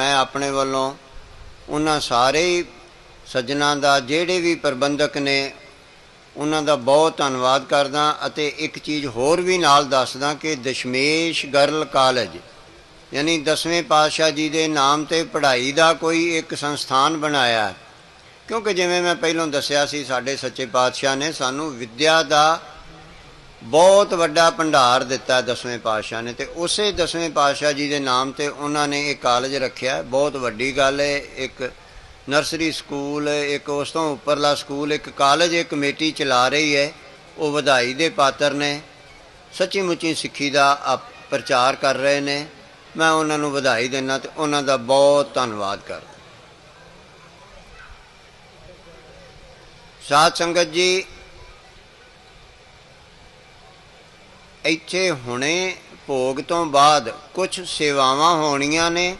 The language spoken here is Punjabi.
ਮੈਂ ਆਪਣੇ ਵੱਲੋਂ ਉਹਨਾਂ ਸਾਰੇ ਹੀ ਸੱਜਣਾ ਦਾ, ਜਿਹੜੇ ਵੀ ਪ੍ਰਬੰਧਕ ਨੇ, ਉਹਨਾਂ ਦਾ ਬਹੁਤ ਧੰਨਵਾਦ ਕਰਦਾ ਅਤੇ ਇੱਕ ਚੀਜ਼ ਹੋਰ ਵੀ ਨਾਲ ਦੱਸਦਾ ਕਿ ਦਸ਼ਮੇਸ਼ ਗਰਲ ਕਾਲਜ, ਯਾਨੀ ਦਸਵੇਂ ਪਾਤਸ਼ਾਹ ਜੀ ਦੇ ਨਾਮ ਤੇ ਪੜ੍ਹਾਈ ਦਾ ਕੋਈ ਇੱਕ ਸੰਸਥਾਨ ਬਣਾਇਆ ਕਿਉਂਕਿ ਜਿਵੇਂ ਮੈਂ ਪਹਿਲਾਂ ਦੱਸਿਆ ਸੀ, ਸਾਡੇ ਸੱਚੇ ਪਾਤਸ਼ਾਹ ਨੇ ਸਾਨੂੰ ਵਿੱਦਿਆ ਦਾ ਬਹੁਤ ਵੱਡਾ ਭੰਡਾਰ ਦਿੱਤਾ ਦਸਵੇਂ ਪਾਤਸ਼ਾਹ ਨੇ ਤੇ ਉਸੇ ਦਸਵੇਂ ਪਾਤਸ਼ਾਹ ਜੀ ਦੇ ਨਾਮ ਤੇ ਉਹਨਾਂ ਨੇ ਇਹ ਕਾਲਜ ਰੱਖਿਆ। ਬਹੁਤ ਵੱਡੀ ਗੱਲ ਹੈ, ਇੱਕ ਨਰਸਰੀ ਸਕੂਲ, ਇੱਕ ਉਸ ਤੋਂ ਉੱਪਰਲਾ ਸਕੂਲ, ਇੱਕ ਕਾਲਜ, ਇੱਕ ਕਮੇਟੀ ਚਲਾ ਰਹੀ ਹੈ। ਉਹ ਵਧਾਈ ਦੇ ਪਾਤਰ ਨੇ ਸੱਚੀ ਮੁੱਚੀ ਸਿੱਖੀ ਦਾ ਆਪ- ਪ੍ਰਚਾਰ ਕਰ ਰਹੇ ਨੇ। ਮੈਂ ਉਹਨਾਂ ਨੂੰ ਵਧਾਈ ਦਿੰਦਾ ਤੇ ਉਹਨਾਂ ਦਾ ਬਹੁਤ ਧੰਨਵਾਦ ਕਰਦਾ। ਸਾਧ ਸੰਗਤ ਜੀ ਇੱਥੇ ਹੁਣੇ ਭੋਗ ਤੋਂ ਬਾਅਦ ਕੁਝ ਸੇਵਾਵਾਂ ਹੋਣੀਆਂ ਨੇ।